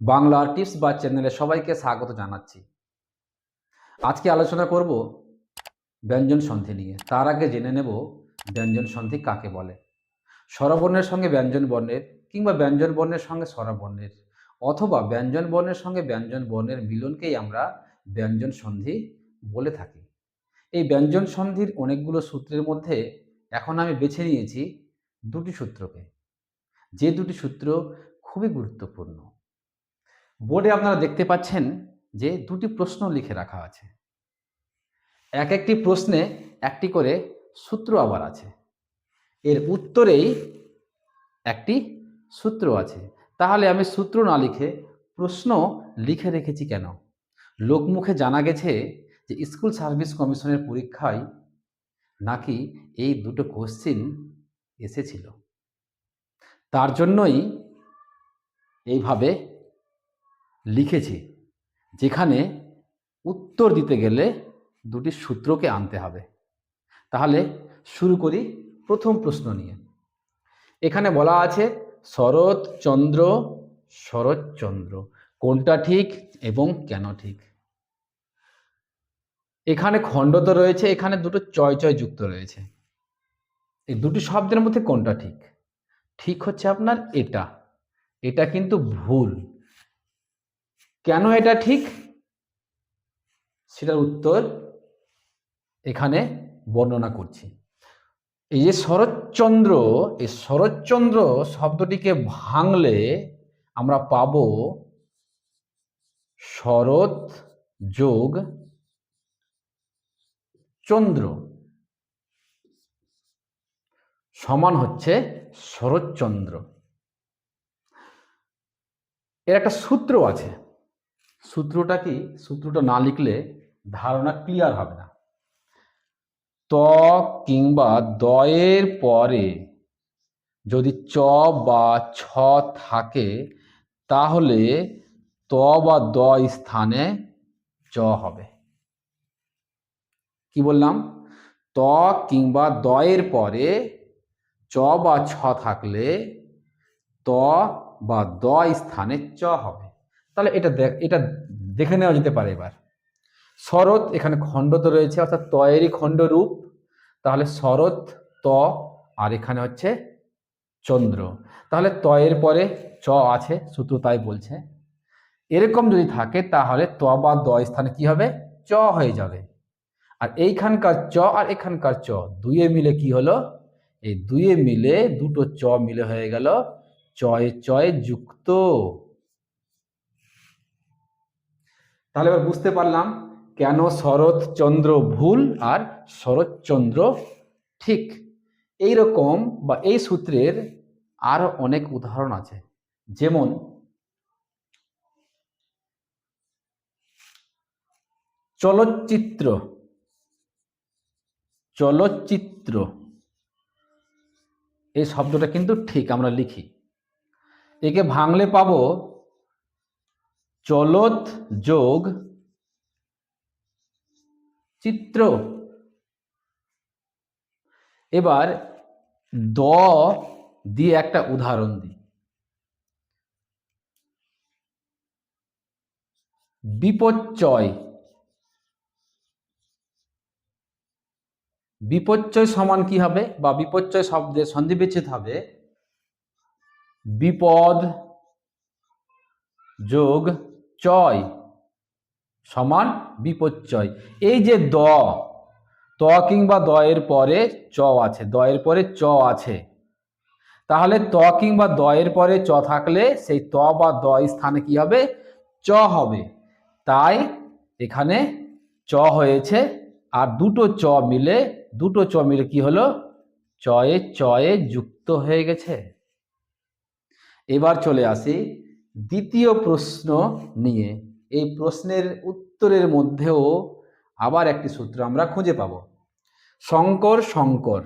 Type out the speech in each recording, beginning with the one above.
Bangla tips বা চ্যানেলে সবাইকে স্বাগত জানাচ্ছি। আজকে আলোচনা করব ব্যঞ্জন সন্ধি নিয়ে। তার আগে জেনে নেব ব্যঞ্জন সন্ধি কাকে বলে। স্বরবর্ণের সঙ্গে ব্যঞ্জন বর্ণের কিংবা ব্যঞ্জন বর্ণের সঙ্গে স্বরবর্ণের অথবা ব্যঞ্জন বর্ণের সঙ্গে ব্যঞ্জন বর্ণের মিলনকেই আমরা ব্যঞ্জন সন্ধি বলে থাকি। এই ব্যঞ্জন সন্ধির অনেকগুলো সূত্রের মধ্যে এখন আমি বেছে নিয়েছি দুটি সূত্রকে। যে দুটি সূত্র খুবই গুরুত্বপূর্ণ। বোর্ডে আপনারা দেখতে পাচ্ছেন যে দুটি প্রশ্ন লিখে রাখা আছে। এক একটি প্রশ্নে একটি করে সূত্র আবার আছে। এর উত্তরেই একটি সূত্র আছে। তাহলে আমি সূত্র না লিখে প্রশ্ন লিখে রেখেছি কেন? লোকমুখে জানা গেছে যে স্কুল সার্ভিস কমিশনের পরীক্ষায় নাকি এই দুটো কোশ্চিন এসেছিল। তার জন্যই এইভাবে লিখেছি, যেখানে উত্তর দিতে গেলে দুটি সূত্রকে আনতে হবে। তাহলে শুরু করি প্রথম প্রশ্ন নিয়ে। এখানে বলা আছে শরৎচন্দ্র শরৎচন্দ্র কোনটা ঠিক এবং কেন ঠিক? এখানে খণ্ড তো রয়েছে, এখানে দুটো চয় চয় যুক্ত রয়েছে। এই দুটি শব্দের মধ্যে কোনটা ঠিক? ঠিক হচ্ছে আপনার এটা। এটা কিন্তু ভুল। কেন এটা ঠিক? সেটার উত্তর এখানে বর্ণনা করছি। এই যে শরৎচন্দ্র, এই শরৎচন্দ্র শব্দটিকে ভাঙলে আমরা পাব শরৎ যোগ চন্দ্র। সমান হচ্ছে শরৎচন্দ্র। এর একটা সূত্র আছে। সূত্রটা কি? সূত্রটা না লিখলে ধারণা ক্লিয়ার হবে না। ত কিংবা দয়ের পরে যদি চ বা ছ থাকে, তাহলে ত বা দ স্থানে চ হবে। কি বললাম? ত কিংবা দয়ের পরে চ বা ছ থাকলে ত বা দ স্থানে চ হবে। তাহলে এটা এটা দেখে নেওয়া যেতে পারে এবার। শরৎ এখানে খণ্ড তো রয়েছে, অর্থাৎ তয়েরই খণ্ড রূপ। তাহলে শরৎ, ত আর এখানে হচ্ছে চন্দ্র। তাহলে তয়ের পরে চ আছে, সূত্র তাই বলছে। এরকম যদি থাকে তাহলে ত বা দ স্থানে কি হবে? চ হয়ে যাবে। আর এইখানকার চ আর এখানকার চ দুইয়ে মিলে কি হলো? এই দুইয়ে মিলে দুটো চ মিলে হয়ে গেল, চয়ে চয়ে যুক্ত। তাহলে এবার বুঝতে পারলাম কেন শরৎচন্দ্র ভুল আর শরৎচন্দ্র ঠিক। এই রকম বা এই সূত্রের আরও অনেক উদাহরণ আছে। যেমন, চলচ্চিত্র চলচ্চিত্র, এই শব্দটা কিন্তু ঠিক, আমরা লিখি। একে ভাঙলে পাবো চলত যোগ চিত্র। এবার দ দিয়ে একটা উদাহরণ দিই। বিপর্যয় বিপর্যয় সমান কি হবে বা বিপর্যয় শব্দে সন্ধি বিচ্ছেদ হবে? বিপদ যোগ চয় সমান বিপর্যয় এই যে দ, ত কিংবা দয়ের পরে চ আছে, দয়ের পরে চ আছে। তাহলে ত কিংবা দয়ের পরে চ থাকলে সেই ত বা দ স্থানে কি হবে? চ হবে। তাই এখানে চ হয়েছে আর দুটো চ মিলে, দুটো চ মিলে কি হলো? চয়ে চয়ে যুক্ত হয়ে গেছে। এবার চলে আসি দ্বিতীয় প্রশ্ন নিয়ে। এই প্রশ্নের উত্তরের মধ্যেও আবার একটি সূত্র আমরা খুঁজে পাব। শঙ্কর শঙ্কর।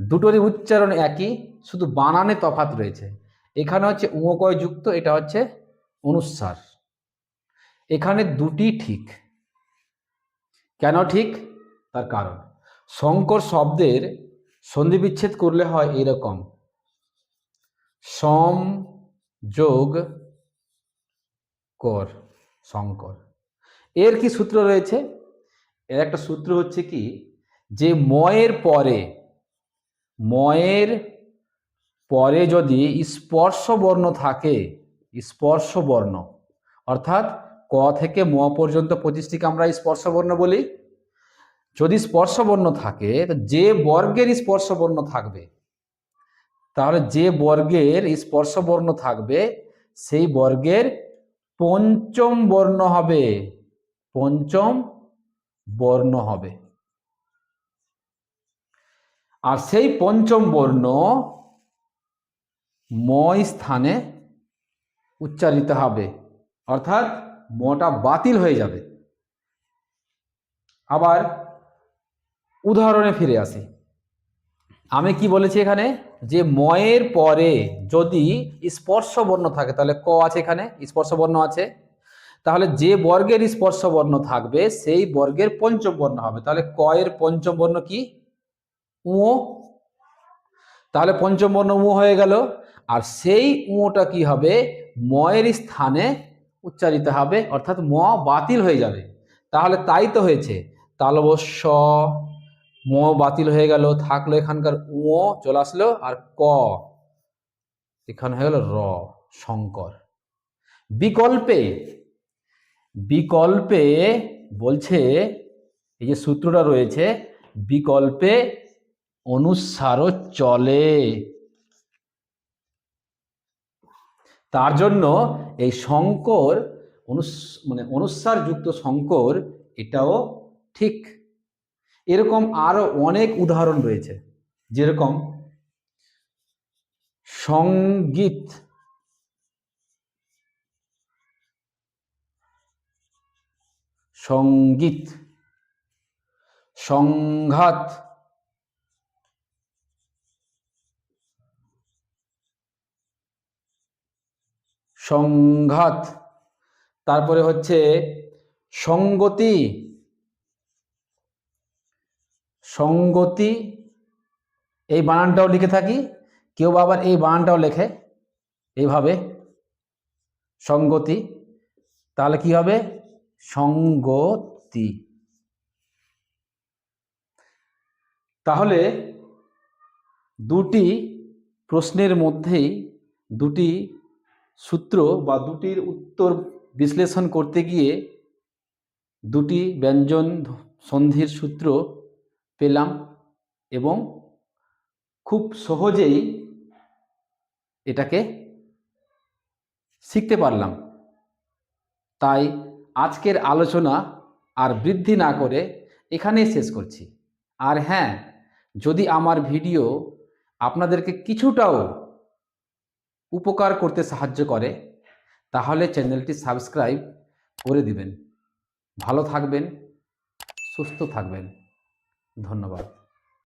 দুটোরই উচ্চারণ একই, শুধু বানানে তফাত রয়েছে। এখানে হচ্ছে উমকয় যুক্ত, এটা হচ্ছে অনুস্বার। এখানে দুটি ঠিক। কেন ঠিক? তার কারণ। শঙ্কর শব্দের সন্ধি বিচ্ছেদ করলে হয় এরকম। সম যোগ কর শঙ্কর এর কি সূত্র রয়েছে? এর একটা সূত্র হচ্ছে কি? যে ময়ের পরে ময়ের পরে যদি স্পর্শ বর্ণ থাকে স্পর্শ বর্ণ অর্থাৎ ক থেকে ম পর্যন্ত পঁচিশটিকে আমরা স্পর্শ বর্ণ বলি। যদি স্পর্শ বর্ণ থাকে, তো যে বর্গের স্পর্শ বর্ণ থাকবে তাহলে যে বর্গের স্পর্শ বর্ণ থাকবে, সেই বর্গের পঞ্চম বর্ণ হবে। পঞ্চম বর্ণ হবে। আর সেই পঞ্চম বর্ণ ময় স্থানে উচ্চারিত হবে। অর্থাৎ মটা বাতিল হয়ে যাবে। আবার উদাহরণে ফিরে আসি। আমি কি বলেছি এখানে? যে ময়ের পরে যদি স্পর্শ বর্ণ থাকে, তাহলে ক আছে এখানে? স্পর্শ বর্ণ আছে। তাহলে যে বর্গের স্পর্শ বর্ণ থাকবে, সেই বর্গের পঞ্চম বর্ণ হবে। তাহলে ক এর পঞ্চম বর্ণ কি? উ তাহলে পঞ্চম বর্ণ উ হয়ে গেল। আর সেই উটা কি হবে? ময়ের স্থানে উচ্চারিত হবে, অর্থাৎ ম বাতিল হয়ে যাবে। তাহলে তাই তো হয়েছে। তালবস্য ম বাতিল হয়ে গেল, থাকল এখানকার উ চলে আসলো আর ক। এখানে হয়ে গেল র, শঙ্কর। বিকল্পে বিকল্পে বলছে, এই যে সূত্রটা রয়েছে, বিকল্পে অনুসারও চলে। তার জন্য এই শঙ্কর অনুস মানে অনুসার যুক্ত শঙ্কর, এটাও ঠিক। এরকম আরও অনেক উদাহরণ রয়েছে যেরকম সংগীত। সংগীত। সংঘাত। সংঘাত। তারপরে হচ্ছে সঙ্গতি। সঙ্গতি, এই বানানটাও লিখে থাকি। কেউ আবার এই বানানটাও লেখে এইভাবে সঙ্গতি, তাহলে কি হবে? সঙ্গতি। তাহলে দুটি প্রশ্নের মধ্যেই দুটি সূত্র বা দুটির উত্তর বিশ্লেষণ করতে গিয়ে দুটি ব্যঞ্জন সন্ধির সূত্র পেলাম এবং খুব সহজেই এটাকে শিখতে পারলাম। তাই আজকের আলোচনা আর বৃদ্ধি না করে এখানেই শেষ করছি। আর হ্যাঁ যদি আমার ভিডিও আপনাদেরকে কিছুটাও উপকার করতে সাহায্য করে, তাহলে চ্যানেলটি সাবস্ক্রাইব করে দিবেন। ভালো থাকবেন, সুস্থ থাকবেন। ধন্যবাদ।